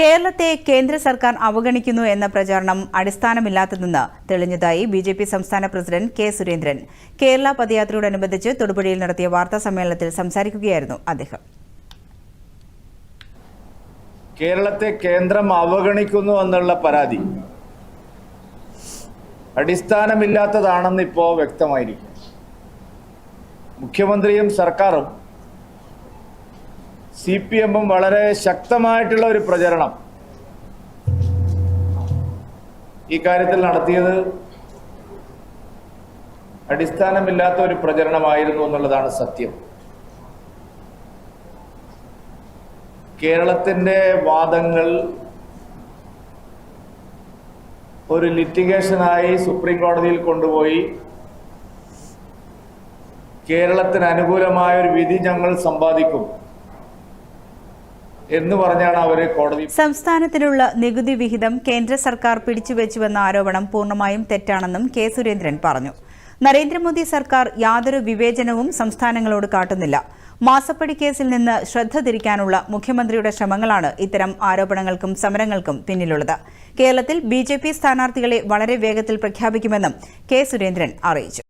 കേരളത്തെ കേന്ദ്ര സർക്കാർ അവഗണിക്കുന്നു എന്ന പ്രചാരണം അടിസ്ഥാനമില്ലാത്തതെന്ന് തെളിഞ്ഞതായി ബി ജെ പി സംസ്ഥാന പ്രസിഡന്റ് കെ സുരേന്ദ്രൻ. കേരള പദയാത്രയോടനുബന്ധിച്ച് തൊടുപുഴയിൽ നടത്തിയ വാർത്താ സമ്മേളനത്തിൽ സംസാരിക്കുകയായിരുന്നു അദ്ദേഹം. കേരളത്തെ കേന്ദ്രം അവഗണിക്കുന്നു എന്നുള്ള പരാതി അടിസ്ഥാനമില്ലാത്തതാണെന്ന് ഇപ്പോൾ വ്യക്തമായിരിക്കും മുഖ്യമന്ത്രിയും സർക്കാരും സി പി എമ്മും വളരെ ശക്തമായിട്ടുള്ള ഒരു പ്രചരണം ഈ കാര്യത്തിൽ നടത്തിയത് അടിസ്ഥാനമില്ലാത്ത ഒരു പ്രചരണമായിരുന്നു എന്നുള്ളതാണ് സത്യം. കേരളത്തിന്റെ വാദങ്ങൾ ഒരു ലിറ്റിഗേഷനായി സുപ്രീം കോടതിയിൽ കൊണ്ടുപോയി. കേരളത്തിന് അനുകൂലമായ ഒരു വിധി ഞങ്ങൾ സമ്പാദിക്കും. എന്ന് പറഞ്ഞാണ് കോടതി സംസ്ഥാനത്തിനുള്ള നികുതി വിഹിതം കേന്ദ്ര സർക്കാർ പിടിച്ചുവെച്ചുവെന്ന ആരോപണം പൂർണമായും തെറ്റാണെന്നും കെ സുരേന്ദ്രൻ പറഞ്ഞു. നരേന്ദ്രമോദി സർക്കാർ യാതൊരു വിവേചനവും സംസ്ഥാനങ്ങളോട് കാട്ടുന്നില്ല. മാസപ്പടി കേസിൽ നിന്ന് ശ്രദ്ധ തിരിക്കാനുള്ള മുഖ്യമന്ത്രിയുടെ ശ്രമങ്ങളാണ് ഇത്തരം ആരോപണങ്ങൾക്കും സമരങ്ങൾക്കും പിന്നിലുള്ളത്. കേരളത്തിൽ ബിജെപി സ്ഥാനാർത്ഥികളെ വളരെ വേഗത്തിൽ പ്രഖ്യാപിക്കുമെന്നും കെ സുരേന്ദ്രൻ അറിയിച്ചു.